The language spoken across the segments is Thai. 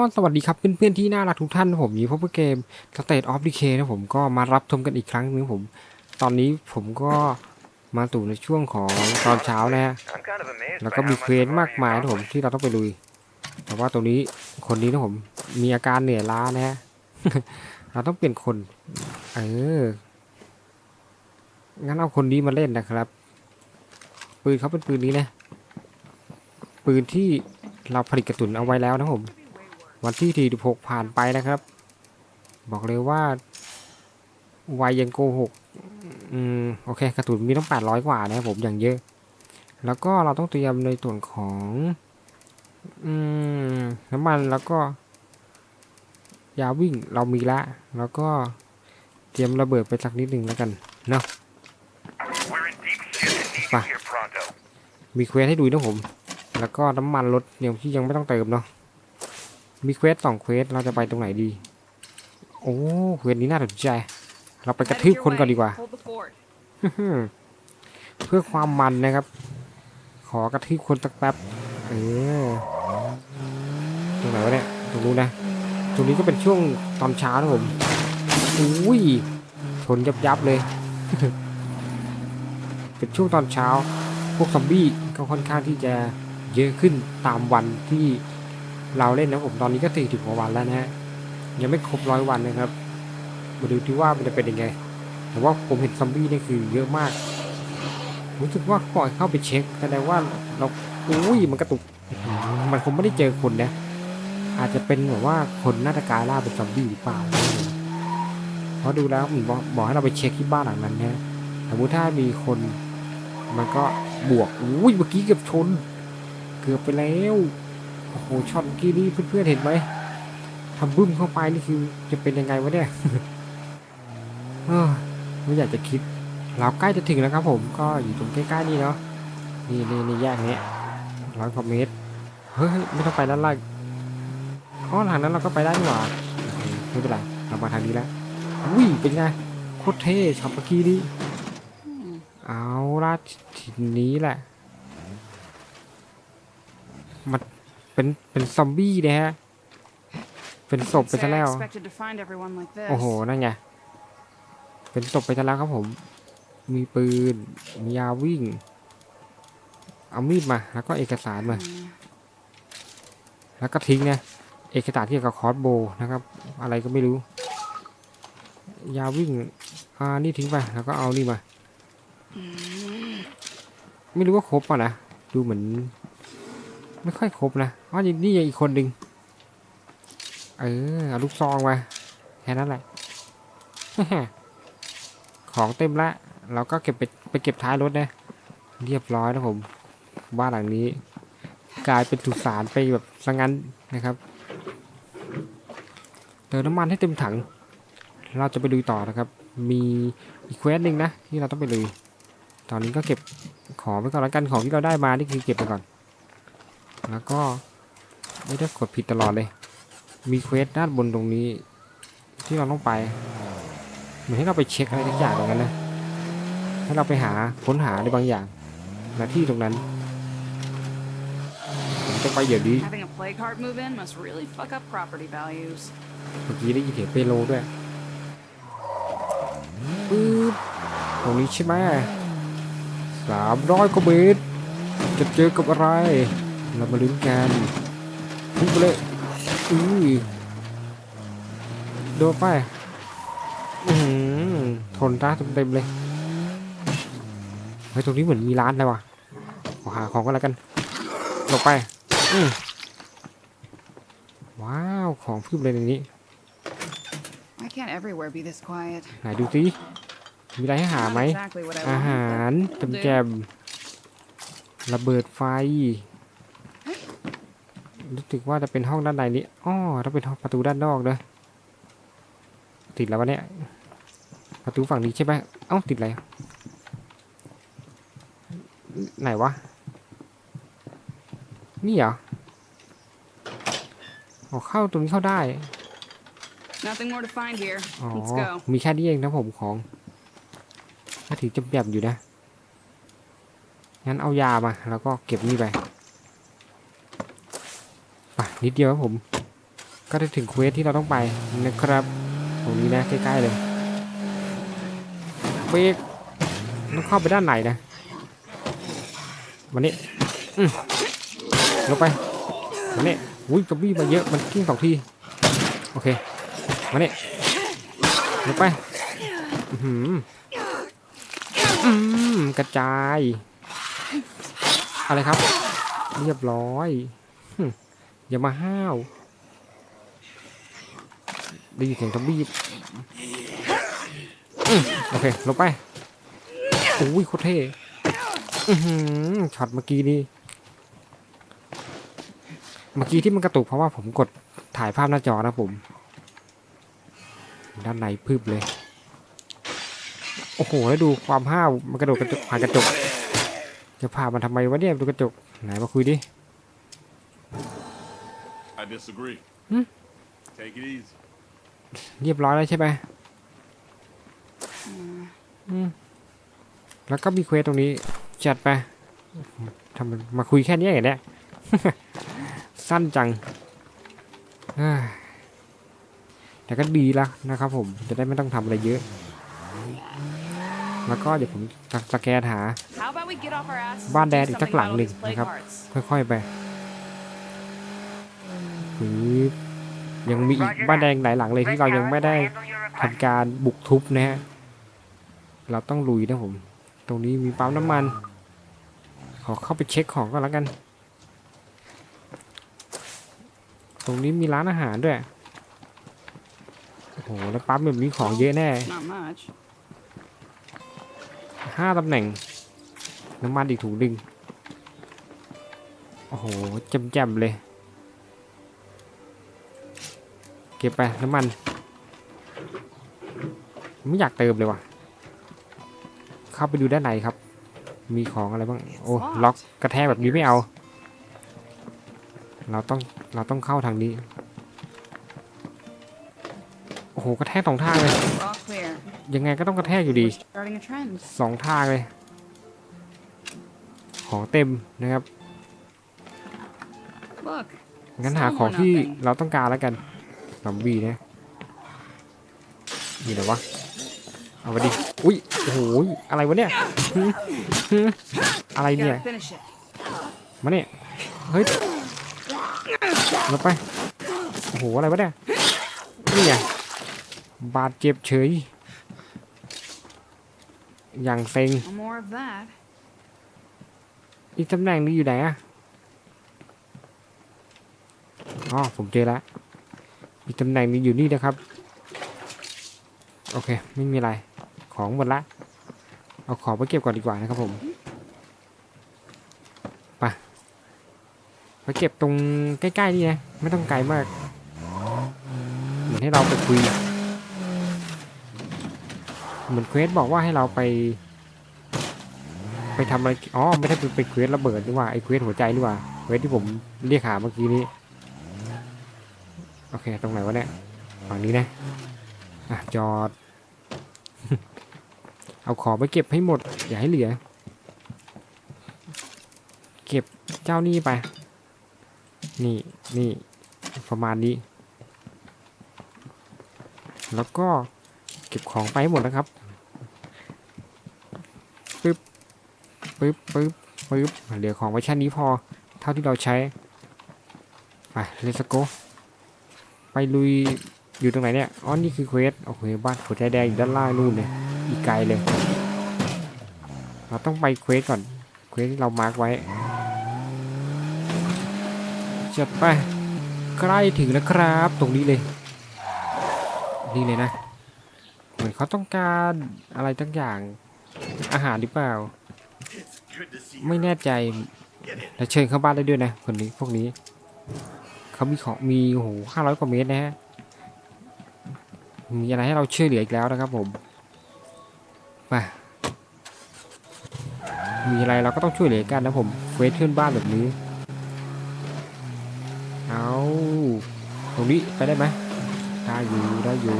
ก็สวัสดีครับเพื่อนๆที่น่ารักทุกท่านผมยีพบกับเกม State of Decay นะผมก็มารับชมกันอีกครั้งหนึงผม ตอนนี้ผมก็มาสู่ในช่วงของตอนเช้านะฮะแล้วก็มีเควสมากมายนะผมที่เราต้องไปลุย แต่ว่าตัวนี้คนนี้นะผม มีอาการเหนื่อยล้านะฮะเราต้องเปลี่ยนคน เอองั้นเอาคนนี้มาเล่นนะครับ ปืนเขาเป็นปืนนี้นะปืนที่เราผลิตกระสุนเอาไว้แล้วนะผม วันที่ 46 ผ่านไปนะครับ บอกเลยว่าวัยยังโกหกอืมโอเคกระสุนมีต้อง 800 กว่านะครับผมอย่างเยอะ แล้วก็เราต้องเตรียมในส่วนของอืมน้ำมันแล้วก็ ยาวิ่งเรามีละ แล้วก็เตรียมระเบิดไปสักนิดหนึ่งแล้วกันเนาะไปมีเควสให้ดูนะผม แล้วก็น้ำมันรถยังที่ยังไม่ต้องเติมเนาะ มีเควสสองเควสเราจะไปตรงไหนดี โอ้เควสนี้น่าสนใจ เราไปกระทืบคนก่อนดีกว่า เพื่อความมันนะครับ ขอกระทืบคนสักแป๊บเออตรงไหนวะเนี่ยตรงนู้นนะตรงนี้ก็เป็นช่วงตอนเช้านะผมอุ้ยชนยับยับเลย เป็นช่วงตอนเช้า พวกซอมบี้ก็ค่อนข้างที่จะเยอะขึ้นตามวันที่ เราเล่นนะผมตอนนี้ก็สี่สิบกว่าวันแล้วนะฮะยังไม่ครบร้อยวันนะครับ มาดูที่ว่ามันจะเป็นยังไง แต่ว่าผมเห็นซอมบี้นี่คือเยอะมาก รู้สึกว่าปล่อยเข้าไปเช็คแสดงว่าเราอุ้ยมันกระตุก มันคงไม่ได้เจอคนนะอาจจะเป็นแบบว่าคนนาจะกายร่าเป็นซอมบี้หรือเปล่าเพราะดูแล้วผมบอกบอกให้เราไปเช็คที่บ้านหลังนั้นนะสมมติถ้ามีคนมันก็บวกอุ้ยเมื่อกี้เกือบชน เกือบไปแล้ว โอ้โหช็อตเมื่อกี้นี้เพื่อนๆเห็นไหมทำบึ้มเข้าไปนี่คือจะเป็นยังไงวะเนี่ยไม่อยากจะคิด เราใกล้จะถึงแล้วครับผมก็อยู่ตรงใกล้ๆนี่เนาะนี่นี่นี่แยกนี้ร้อยกว่าเมตรเฮ้ยไม่ต้องไปด้านล่างอ๋อทางนั้นเราก็ไปได้นี่หว่าไม่เป็นไรเรามาทางนี้แล้วอุ้ยเป็นไงโคตรเท่ช็อตเมื่อกี้นี้เอาละทีนี้แหละมัน เป็นเป็นซอมบี้นะฮะ เป็นศพไป Say ซะ I แล้ว expected to find everyone like this. โอ้โห นั่นไง เป็นศพไปซะแล้วครับผม มีปืน มียาวิ่ง เอามีดมา แล้วก็เอกสารมา Hmm. แล้วก็ทิ้งนะ เอกสารที่เกี่ยวกับคอร์สโบว์นะครับ อะไรก็ไม่รู้ ยาวิ่ง อ่า นี่ทิ้งไป แล้วก็เอานี่มา ไม่รู้ว่าครบป่ะนะ ดูเหมือน ไม่ค่อยครบนะอ๋อนี่ยังอีกคนหนึ่งเออเอาลูกซองมาแค่นั้นแหละ ของเต็มละ เราก็เก็บไปไปเก็บท้ายรถนะ เรียบร้อยนะผม บ้านหลังนี้ กลายเป็นสุสานไปแบบซะงั้นนะครับ เติมน้ำมันให้เต็มถัง เราจะไปดูต่อนะครับ มีอีกเควสหนึ่งนะที่เราต้องไปลุยตอนนี้ก็เก็บของไปก่อนแล้วกันของที่เราได้มานี่คือเก็บไปก่อน แล้วก็ไม่ได้กดผิดตลอดเลย มีเควสด้านบนตรงนี้ ที่เราต้องไป เหมือนให้เราไปเช็คอะไรทุกอย่างตรงนั้นนะให้เราไปหาค้นหาในบางอย่างหน้าที่ตรงนั้นผมจะไปเดี๋ยวนี้ Having a plague heart move in must really fuck up property values. เมื่อกี้ได้ยินเสียงเปโลด้วยปึ๊บตรงนี้ใช่ไหมสามร้อยกว่าเมตรจะเจอกับอะไร เรามาลุ้นกันพุ่งไปเลยอือโดนไปอือหือทนตาเต็มๆเลยเฮ้ยตรงนี้เหมือนมีร้านเลยว่ะขอหาของก็แล้วกันหลบไปอือว้าวของพึบเลยในนี้ Why can't everywhere be this quiet? ไหนดูสิมีอะไรให้หา Not ไหม exactly what I อา want. หาร but จำ will แจ do. มระเบิดไฟ รู้สึกว่าจะเป็นห้องด้านในนี้อ้อต้องเป็นห้องประตูด้านนอกเนอะติดแล้ววะเนี่ย ประตูฝั่งนี้ใช่ไหมเอ้าติดอะไรไหนวะ นี่เหรออ๋อเข้าตรงนี้เข้าได้ Nothing more to find here. อ๋อ Let's go. มีแค่นี้เองนะผมของก็ถือจำแบบอยู่นะ งั้นเอายามา แล้วก็เก็บนี่ไปไป นิดเดียวครับผม ก็ได้ถึงเควสที่เราต้องไปนะครับ ตรงนี้นะใกล้ๆเลยเบรกต้องเข้าไปด้านไหนนะวันนี้ลงไปวันนี้อุ้ยกระบี่มาเยอะมันกิ้งสองทีโอเคมาเนี่ยลงไปอือหืออืมกระจายอะไรครับ เรียบร้อย อย่ามาห้าวได้ยินเสียงทอมบี้โอเคลงไปโอ้ยโคตรเท่ช็อตเมื่อกี้นี่เมื่อกี้ที่มันกระตุกเพราะว่าผมกดถ่ายภาพหน้าจอนะผม ด้านในพึบเลย โอ้โห แล้วดูความห้าวมันกระโดดกระจกผ่านกระจก จะพามันทำไมวะเนี่ยดูกระจก ไหนมาคุยดิ disagree. Hmm? Take it easy. เรียบร้อยแล้วใช่ไหมอืมแล้วก็มีเควสตรงนี้ จัดไปทำไมมาคุยแค่นี้อย่างเนี้ย สั้นจังเฮ้ยแต่ก็ดีแล้วนะครับผมจะได้ไม่ต้องทำอะไรเยอะ แล้วก็เดี๋ยวผมจะสแกนหา How about we get off our asses บ้าน and แด do นอีกสัก something หลัง about หนึ่ง all these plague นะครับ hearts? ค่อยๆไป หือยังมีอีกบ้านแดงหลายหลังเลยที่เรายังไม่ได้ทำการบุกทุบนะฮะ เราต้องลุยนะผม ตรงนี้มีปั๊มน้ำมัน ขอเข้าไปเช็คของก่อนแล้วกัน ตรงนี้มีร้านอาหารด้วย โอ้โห แล้วปั๊มแบบนี้ของเยอะแน่ Not much. ห้าตำแหน่ง น้ำมันอีกถุงหนึ่งโอ้โหแจ่มๆเลย เก็บไปน้ำมัน ไม่อยากเติมเลยว่ะ เข้าไปดูด้านในครับ มีของอะไรบ้าง โอ้ ล็อกกระแทกแบบนี้ไม่เอา เราต้อง เราต้องเข้าทางนี้ โอ้โห กระแทกสองทางเลย All clear. ยังไงก็ต้องกระแทกอยู่ดี We're starting a trend. สองทางเลย ของเต็มนะครับ Look, งั้นหาของที่เราต้องการแล้วกัน ซอมบี้นะมีอะไรวะ เอาไปดิ อุ้ย โอ้โห อะไรวะเนี่ยหึหึอะไร you เนี่ย gotta finish it. มาเนี่ย เฮ้ยลงไป โอ้โห อะไรวะเนี่ย นี่ไงบาดเจ็บเฉย อย่างเซ็ง No more of that. อีกตำแหน่งนี้อยู่ไหนอะอ๋อ ผมเจอแล้ว อีตำแหน่งนี้อยู่นี่นะครับ โอเค ไม่มีอะไร ของหมดละ เอาของไปเก็บก่อนดีกว่านะครับผมไปไปเก็บตรงใกล้ๆนี่นะไม่ต้องไกลมาก เหมือนให้เราไปคุย เหมือนเควสบอกว่าให้เราไป ไปทำอะไร อ๋อ ไม่ได้เป็นไปเควสระเบิดนี่หว่าไอเควสหัวใจนี่หว่าเควสที่ผมเรียกหาเมื่อกี้นี้ อเค ตรงไหนวะเนี่ยฝั่งนี้นะอะจอด เอาของไปเก็บให้หมด อย่าให้เหลือ เก็บเจ้านี่ไป นี่นี่ประมาณนี้ แล้วก็เก็บของไปให้หมดนะครับปึ๊บปึ๊บปึ๊บปึ๊บเหลือของไว้แค่นี้พอ เท่าที่เราใช้ ไปเลสโก ไปลุยอยู่ตรงไหนเนี่ย อ๋อ นี่คือเควส โอเค บ้านหัวใจแดงอยู่ด้านล่างนู่นเลย อีกไกลเลย เราต้องไปเควสก่อน เควสที่เรามาร์กไว้จัดไป ใกล้ถึงแล้วครับ ตรงนี้เลย นี่เลยนะ เหมือนเขาต้องการอะไรตั้งอย่าง อาหารหรือเปล่า ไม่แน่ใจแล้วเชิญเข้าบ้านได้ด้วยนะ คนนี้ พวกนี้ เขามีของมีโอ้โหห้าร้อยกว่าเมตรนะฮะมีอะไรให้เราช่วยเหลืออีกแล้วนะครับผมมามีอะไรเราก็ต้องช่วยเหลือกันนะผมเวสเพื่อนบ้านแบบนี้ เอาตรงนี้ไปได้ไหมได้อยู่ได้อยู่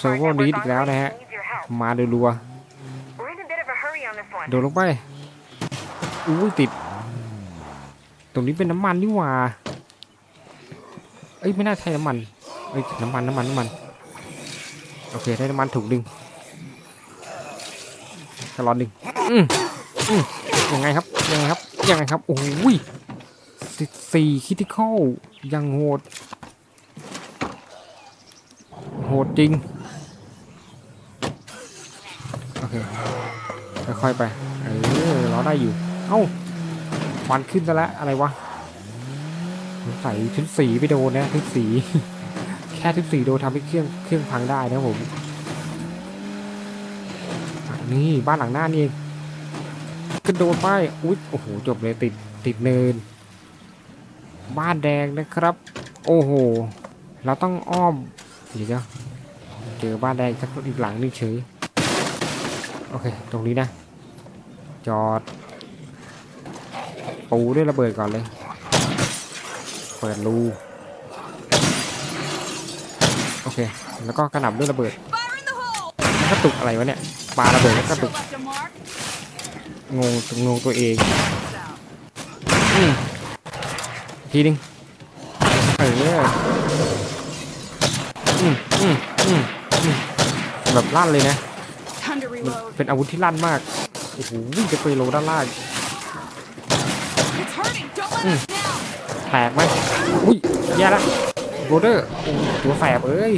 โซโวนี้อีกแล้วนะฮะ operators needs your help. มารัวๆโดดลงไปอุ้ติด ตรงนี้เป็นน้ำมันนี่หว่า เอ้ยไม่น่าใช่น้ำมัน เอ้ยน้ำมันน้ำมันน้ำมัน โอเคได้น้ำมันถุงหนึ่งกระลอนหนึ่งอืมอืมยังไงครับยังไงครับยังไงครับโอ้ยสิบสี่คิติคอลยังโหด โหดจริง โอเคค่อยๆไป เออเราได้อยู่ เอ้า ควันขึ้นซะแล้วอะไรวะใส่ชุดสีไปโดนนะชุดสี แค่ชุดสีโดนทำให้เครื่องเครื่องพังได้นะผมนี่บ้านหลังหน้านี่เองกระโดดไปอุ๊ยโอ้โหจบเลยติดติดเนิน บ้านแดงนะครับ โอ้โห เราต้องอ้อมเดี๋ยวเจอบ้านแดงสักอีกหลังนึงเฉยโอเค ตรงนี้นะ จอด ปูด้วยระเบิดก่อนเลย เปิดรูโอเค แล้วก็กระหน่ำด้วยระเบิด Fire in the hole! กระตุกอะไรวะเนี่ยปาระเบิดแล้วกระตุ Still ก left a mark? งงงงตัวเอง Out. อืมทีนึงเอออืมอืมอืมอืมแบบลั่นเลยนะ Time to มัน reload. เป็นอาวุธที่ลั่นมาก โอ้โหจะไปโลด้านล่าง แตกไหมอุ้ยแย่ละโรเดอร์ตัวแสบเอ้ย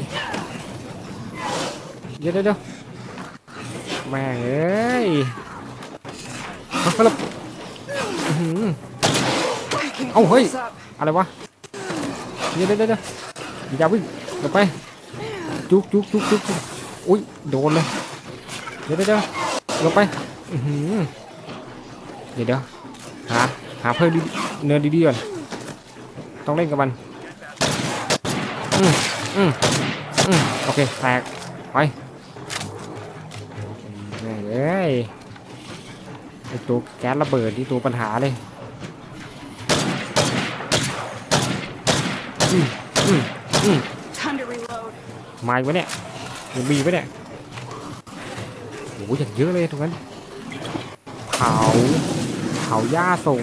เดี๋ยวเดี๋ยวเดี๋ยวแม่เอ้ยมาสลับอื้อหือ I can't Oh, keep hey. this up. อะไรวะ เดี๋ยวเดี๋ยวเดี๋ยวอย่าวิ่งลงไปจุกจุกจุกจุกจุกอุ้ย โดนเลย เดี๋ยวเดี๋ยวเดี๋ยวลงไปเดี๋ยวเดี๋ยวหา หาเพิ่มดีเนินดีๆก่อนต้องเล่นกับมันอืมอืมอืมโอเคแตกไปเอ้ยไอตัวแก๊สระเบิดที่ตัวปัญหาเลยอืมอืมอืมมาอีกวะเนี่ยยังมีวะเนี่ยโอ้โหอย่างเยอะเลยตรงนั้นเผา เผาหญ้าส่ง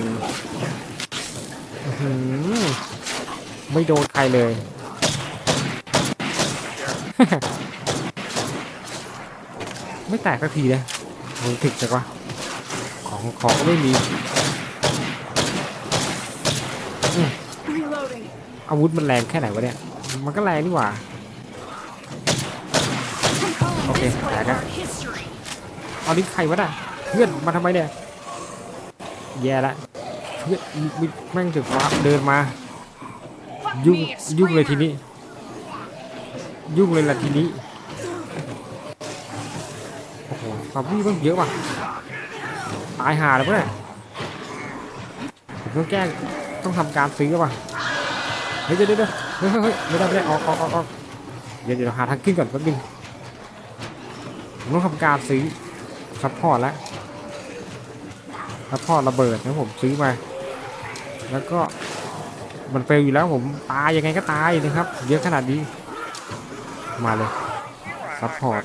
อื้อหือไม่โดนใครเลย ไม่แตกสักทีนะมึงถึกจังวะของของก็ไม่มี Reloading. อาวุธมันแรงแค่ไหนวะเนี่ย มันก็แรงนี่หว่า I'm calling Okay, this part of back up. our history. เอาลิ้นใครวะน่ะเพื่อนมาทำไมเนี่ย แย่ละเพื่อนแม่งถึงฟ้าเดินมา ยุ่งยุ่งเลยทีนี้ ยุ่งเลยละทีนี้โอ้โหซอมบี้มันเยอะว่ะตายหาแล้วปะเนี่ยผมต้องแก้ต้องทำการซื้อว่ะเฮ้ยเดี๋ยวเดี๋ยวเฮ้ยเฮ้ยไม่ได้ไม่ได้ออกออกออกออกเดี๋ยวเดี๋ยวหาทางขึ้นก่อนแป๊บนึงผมต้องทำการซื้อซัพพอร์ตแล้ว ซัพพอร์ตระเบิดนะผมซื้อมา แล้วก็มันเฟลอยู่แล้วผมตายยังไงก็ตายนะครับ เยอะขนาดนี้มาเลยซัพพอร์ต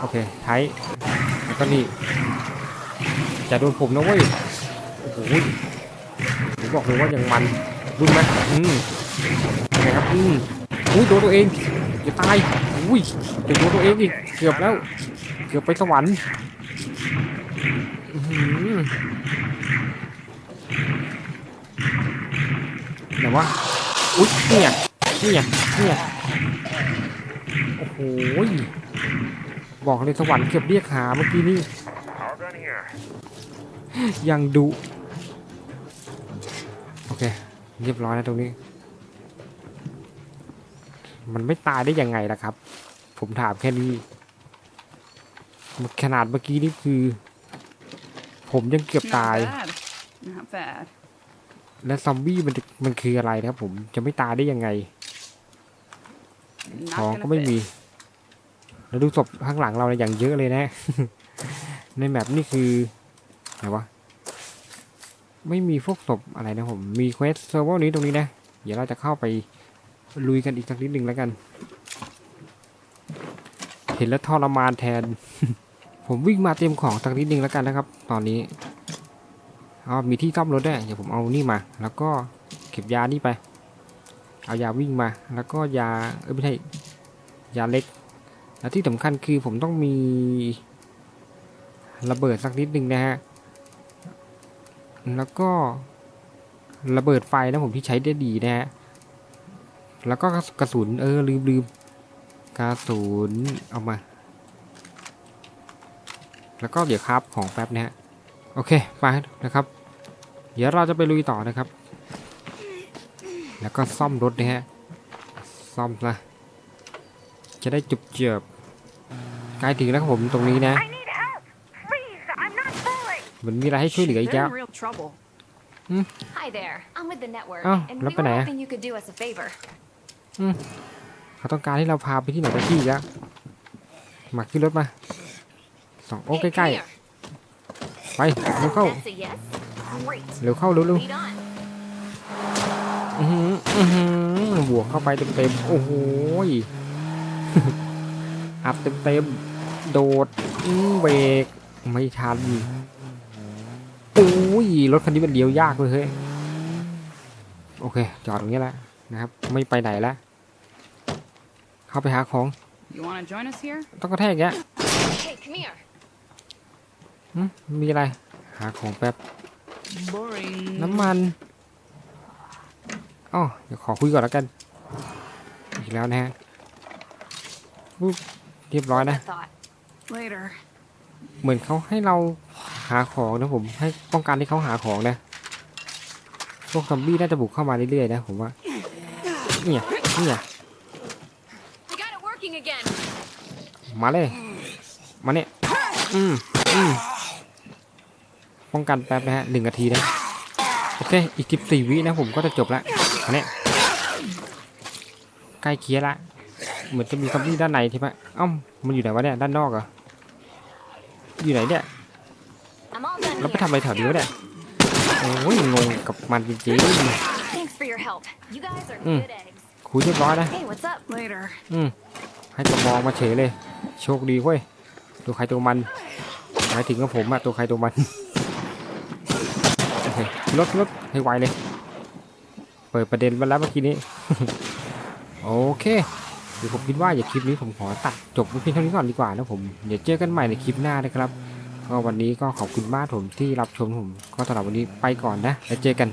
โอเคไทยแล้วก็นี่จะโดนผมนะเว้ยโอ้โหผมบอกเลยว่ายังมันรุนไหมอืมยังไงครับอืมอุ้ยโดนตัวเองอย่าตายอุ้ยจะโดนตัวเองอีกเกือบแล้ว เกือบไปสวรรค์ แต่ว่าอุ๊ยเนี่ยเนี่ยเนี่ยโอ้โหบอกเลยสวรรค์เกือบเรียกหาเมื่อกี้นี่ยังดุโอเค เรียบร้อยแล้วตรงนี้ มันไม่ตายได้ยังไงล่ะครับ ผมถามแค่นี้ขนาดเมื่อกี้นี่คือ ผมยังเกือบ Not ตาย bad. Not bad. และซอมบี้มันจะมันคืออะไรนะครับผมจะไม่ตายได้ยังไง Not ของ gonna ก็ไม่ fit. มี แล้วดูศพข้างหลังเราเนี่ยอย่างเยอะเลยนะ ในแมปนี่คือไหนวะ ไม่มีพวกศพอะไรนะผม มีเควสเซิร์ฟเวอร์นี้ตรงนี้นะ เดี๋ยวเราจะเข้าไปลุยกันอีกสักนิดหนึ่งแล้วกัน เห็นแล้วทรมานแทน ผมวิ่งมาเตรียมของสักนิดหนึ่งแล้วกันนะครับ ตอนนี้เอามีที่ซ่อมรถด้วยเดี๋ยวผมเอานี่มา แล้วก็เก็บยานี่ไป เอายาวิ่งมา แล้วก็ยาเออไม่ใช่ยาเล็ก แล้วที่สำคัญคือผมต้องมีระเบิดสักนิดนึงนะฮะ แล้วก็ระเบิดไฟนะผมที่ใช้ได้ดีนะฮะ แล้วก็กระสุนเออลืมลืมกระสุนเอามา แล้วก็เดี๋ยวครับของแป๊บนะฮะโอเคไปนะครับ เดี๋ยวเราจะไปลุยต่อนะครับ แล้วก็ซ่อมรถนะฮะซ่อมซะจะได้จุบเจือบใกล้ถึงแล้วครับผมตรงนี้นะ I need help. Please, I'm not falling. เหมือนมีอะไรให้ช่วยเหลืออีก They're แล้ว in real trouble. Hi there. I'm with the network, Oh, and lo we pa were na. hoping you could do us a favor. เขาต้องการให้เราพาไปที่ไหนสักที่อีกแล้วมาขึ้นรถมา สองโอ้ Hey, ใกล้ come here. ๆไปเร็วเข้า That's a yes. Great. เร็วเข้าเร็ว Lead on. ๆอื้อหืออื้อหือบวกเข้าไปเต็มๆโอ้โหยอัดเต็มๆโดดอื้อเบรกไม่ทันโอ้ยรถคันนี้มันเลี้ยวยากเลยเฮ้ยโอเค จอดตรงนี้แหละนะครับ ไม่ไปไหนแล้วเข้าไปหาของ You want to join us here? ต้องกระแทกอย่างเงี้ย Hey, come here. หึ มีอะไร หาของแป๊บ Boring. น้ำมันอ๋อเดี๋ยวขอคุยก่อนแล้วกัน อีกแล้วนะฮะปุ๊บเรียบร้อยนะ I thought. Later. เหมือนเขาให้เราหาของนะผม ให้ป้องกันให้เขาหาของนะ พวกซอมบี้น่าจะบุกเข้ามาเรื่อยๆนะผมว่า เนี่ย เนี่ย I got it working again. มาเลย มาเนี่ย อืม อืม ป้องกันแป๊บนะฮะหนึ่งนาทีนะโอเค อีกสิบสี่วินะผมก็จะจบละอันเนี้ยใกล้เคียร์ละ เหมือนจะมีซอมบี้ด้านในใช่ไหมเอ้ามันอยู่ไหนวะเนี่ยด้านนอกเหรออยู่ไหนเนี่ย I'm all done แล้วไป here. ทำอะไรแถวนี้วะเนี่ยโอ้ยงงกับมันจริง Thanks for your help. You guys are Mm. good eggs. ๆคุยเรียบร้อยนะ Hey, what's up? Later. อืมให้กระบองมาเฉยเลย โชคดีเว้ยตัวใครตัวมันหมายถึงกับผมอะตัวใครตัวมันโอเค รถรถให้ไวเลย เปิดประเด็นมาแล้วเมื่อกี้นี้ โอเคเดี๋ยวผมคิดว่าอย่าคลิปนี้ผมขอตัดจบเพียงเท่านี้ก่อนดีกว่านะผมเดี๋ยวเจอกันใหม่ในคลิปหน้านะครับก็วันนี้ก็ขอบคุณมากผมที่รับชมผม ก็สำหรับวันนี้ไปก่อนนะแล้วเจอกัน